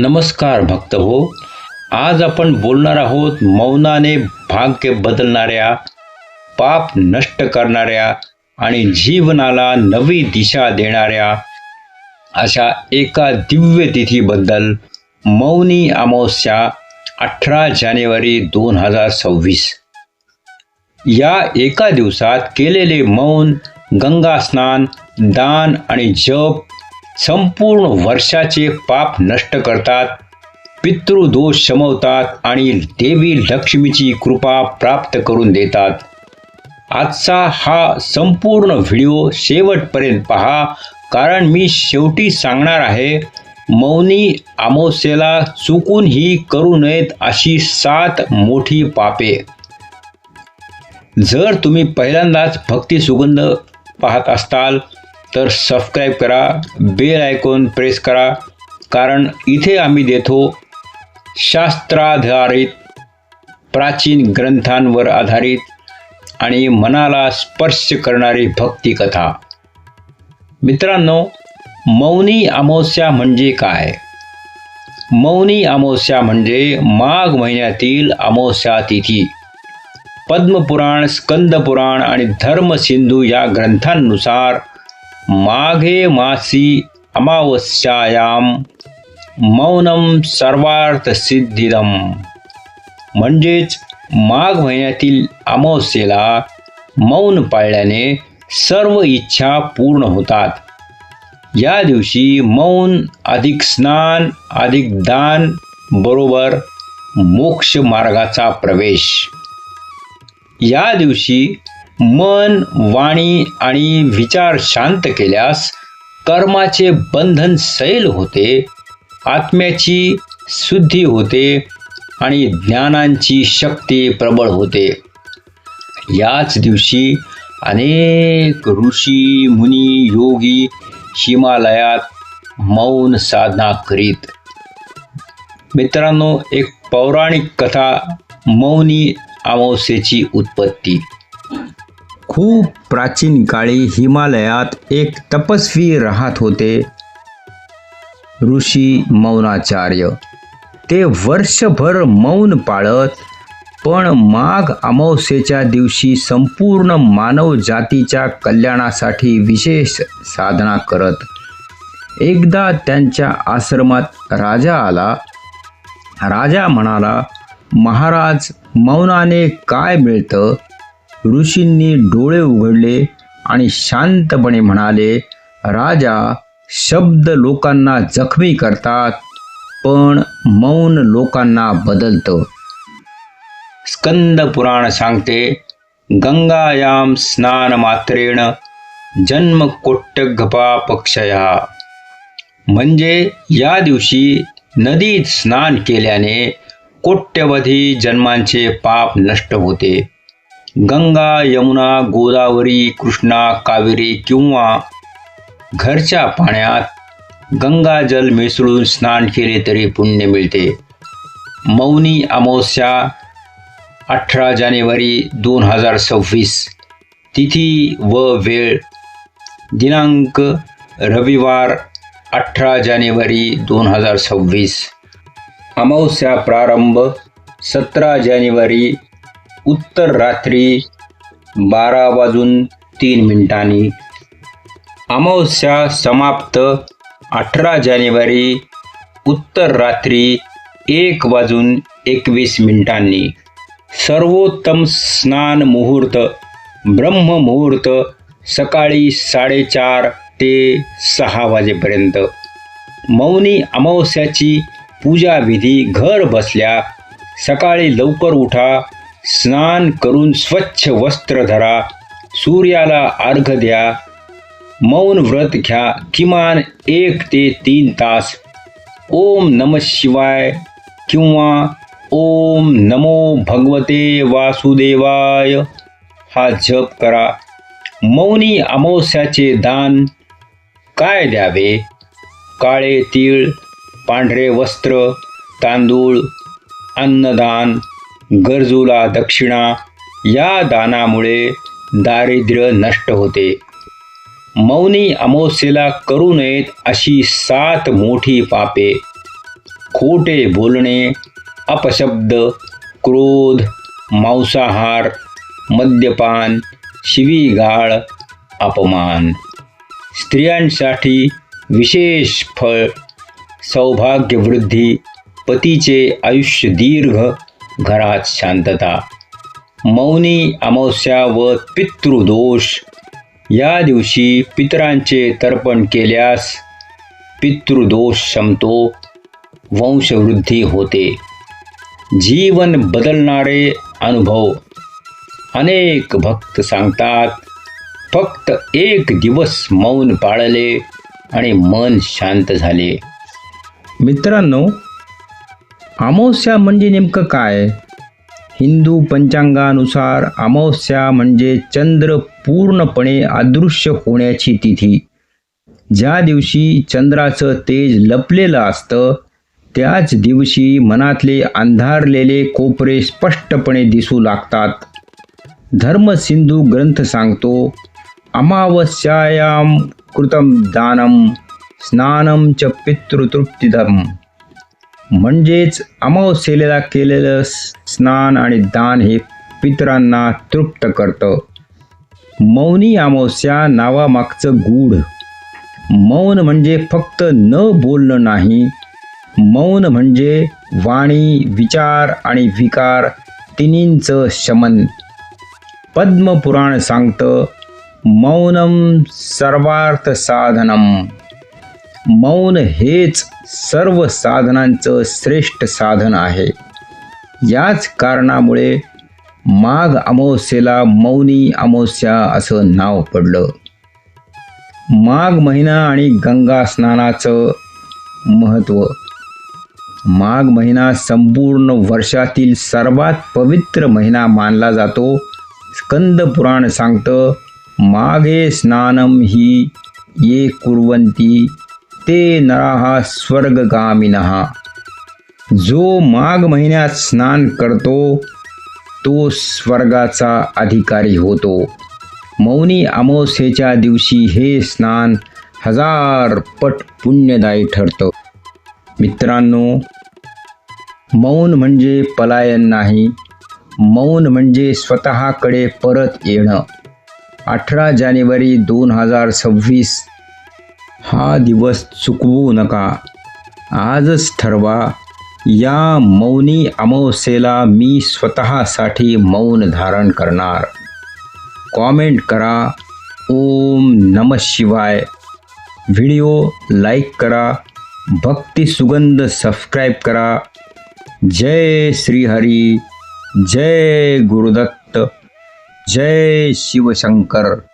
नमस्कार भक्त हो आज आपण बोलणार आहोत मौनाने भाग्य बदलणाऱ्या पाप नष्ट करणाऱ्या आणि जीवनाला नवी दिशा देणाऱ्या अशा एका दिव्य तिथीबद्दल मौनी अमावस्या अठरा जानेवारी दोन हजार सव्वीस. या एका दिवसात केलेले मौन गंगा स्नान दान आणि जप संपूर्ण वर्षाचे पाप नष्ट करतात पितृदोष शमवतात आणि देवी लक्ष्मीची कृपा प्राप्त करून देतात. आजचा हा संपूर्ण व्हिडिओ शेवटपर्यंत पहा कारण मी शेवटी सांगणार आहे मौनी अमावस्येला चुकूनही करू नयेत अशी सात मोठी पापे. जर तुम्ही पहिल्यांदाच भक्ती सुगंध पाहत असताल तर सबस्क्राईब करा बेल आयकॉन प्रेस करा कारण इथे आम्ही देतो शास्त्राधारित प्राचीन ग्रंथांवर आधारित आणि मनाला स्पर्श करणारी भक्तिकथा. मित्रांनो मौनी अमावस्या म्हणजे काय? मौनी अमावस्या म्हणजे माघ महिन्यातील अमावस्या तिथी. पद्मपुराण स्कंदपुराण आणि धर्मसिंधू या ग्रंथांनुसार माघे मासी अमावस्यायाम मौनम सर्वार्थ सिद्धिदम म्हणजेच माघ महिन्यातील अमावस्येला मौन पाळल्याने सर्व इच्छा पूर्ण होतात. या दिवशी मौन अधिक स्नान अधिक दान बरोबर मोक्ष मार्गाचा प्रवेश. या दिवशी मन वाणी आणि विचार शांत केल्यास कर्माचे बंधन सैल होते आत्म्याची शुद्धी होते आणि ज्ञानांची शक्ती प्रबळ होते. याच दिवशी अनेक ऋषी मुनी योगी हिमालयात मौन साधना करीत. मित्रांनो एक पौराणिक कथा मौनी अमावस्येची उत्पत्ती. खूप प्राचीन काळी हिमालयात एक तपस्वी राहत होते ऋषी मौनाचार्य. ते वर्षभर मौन पाळत पण माघ अमावस्येच्या दिवशी संपूर्ण मानव जातीच्या कल्याणासाठी विशेष साधना करत एकदा त्यांच्या आश्रमात राजा आला. राजा म्हणाला महाराज मौनाने काय मिळतं? ऋषींनी डोळे उघडले आणि शांतपणे म्हणाले राजा शब्द लोकांना जखमी करतात पण मौन लोकांना बदलतं. स्कंद पुराण सांगते गंगायाम स्नान मात्रेण जन्म कोट्टगपा पक्षया म्हणजे या दिवशी नदीत स्नान केल्याने कोट्यवधी जन्मांचे पाप नष्ट होते. गंगा यमुना गोदावरी कृष्णा कावेरी किंवा घरच्या पाण्यात गंगाजल मिसळून स्नान केले तरी पुण्य मिळते. मौनी अमावस्या अठरा जानेवारी दोन हजार सव्वीस. तिथी व वेळ दिनांक रविवार अठरा जानेवारी दोन हजार सव्वीस. अमावस्या प्रारंभ सतरा जानेवारी उत्तर रात्री बारा वाजून तीन मिनिटांनी. अमावस्या समाप्त अठरा जानेवारी उत्तर रात्री एक वाजून एकवीस मिनिटांनी. सर्वोत्तम स्नान मुहूर्त ब्रह्म मुहूर्त सकाळी साडेचार ते सहा वाजेपर्यंत. मौनी अमावस्याची पूजा विधी घर बसल्या सकाळी लवकर उठा स्नान करून स्वच्छ वस्त्र धरा सूर्याला अर्घ द्या मौन व्रत घ्या किमान एक ते तीन तास. ओम नम शिवाय किंवा ओम नमो भगवते वासुदेवाय. हा जप करा. मौनी अमावस्याचे दान काय द्यावे? काळे तीळ पांढरे वस्त्र तांदूळ अन्नदान गरजूला दक्षिणा या दानामुळे दारिद्र्य नष्ट होते. मौनी अमावस्येला करू नयेत अशी सात मोठी पापे. खोटे बोलणे अपशब्द क्रोध मांसाहार मद्यपान शिवीगाळ अपमान. स्त्रियांसाठी विशेष फळ सौभाग्यवृद्धी पतीचे आयुष्य दीर्घ घरात शांतता. मौनी अमावस्या व पितृदोष. या दिवशी पितरांचे तर्पण केल्यास पितृदोष क्षमतो वंशवृद्धी होते. जीवन बदलणारे अनुभव. अनेक भक्त सांगतात फक्त एक दिवस मौन पाळले आणि मन शांत झाले. मित्रांनो अमावस्या म्हणजे नेमकं काय? हिंदू पंचांगानुसार अमावस्या म्हणजे चंद्र पूर्णपणे अदृश्य होण्याची तिथी. ज्या दिवशी चंद्राचं तेज लपलेलं असतं त्याच दिवशी मनातले अंधारलेले कोपरे स्पष्टपणे दिसू लागतात. धर्मसिंधू ग्रंथ सांगतो अमावस्यायाम कृतम दानम स्नानम च पितृतृप्तिदम म्हणजेच अमावस्येला केलेलं स्नान आणि दान हे पितरांना तृप्त करतं. मौनी अमावस्या नावामागचं गूढ. मौन म्हणजे फक्त न बोलणं नाही मौन म्हणजे वाणी विचार आणि विकार तिन्हींचं शमन. पद्मपुराण सांगतं मौनम सर्वार्थ साधनम मौन हेच सर्व साधनांचं श्रेष्ठ साधन आहे. याच कारणामुळे माघ अमावस्येला मौनी अमावस्या असं नाव पडलं. माघ महिना आणि गंगा स्नानाचं महत्त्व. माघ महिना संपूर्ण वर्षातील सर्वात पवित्र महिना मानला जातो. स्कंद पुराण सांगतं माघे स्नानम ही ये कुर्वंती ते नराहा स्वर्गगामिनः। जो माघ महिन्यात स्नान करतो तो स्वर्गाचा अधिकारी होतो। मौनी अमावस्येच्या दिवशी हे स्नान हजार पट पुण्यदायी ठरतं। मित्रांनो मौन म्हणजे पलायन नाही मौन म्हणजे स्वतःकडे परत येणं। अठरा जानेवारी दोन हजार सव्वीस हा दिवस चुकवू नका. आजच ठरवा. या मौनी अमावस्येला मी स्वतःसाठी मौन धारण करणार. कॉमेंट करा. ओम नम शिवाय. व्हिडिओ लाईक करा. भक्ती सुगंध सबस्क्राईब करा. जय श्रीहरी. जय गुरुदत्त. जय शिवशंकर.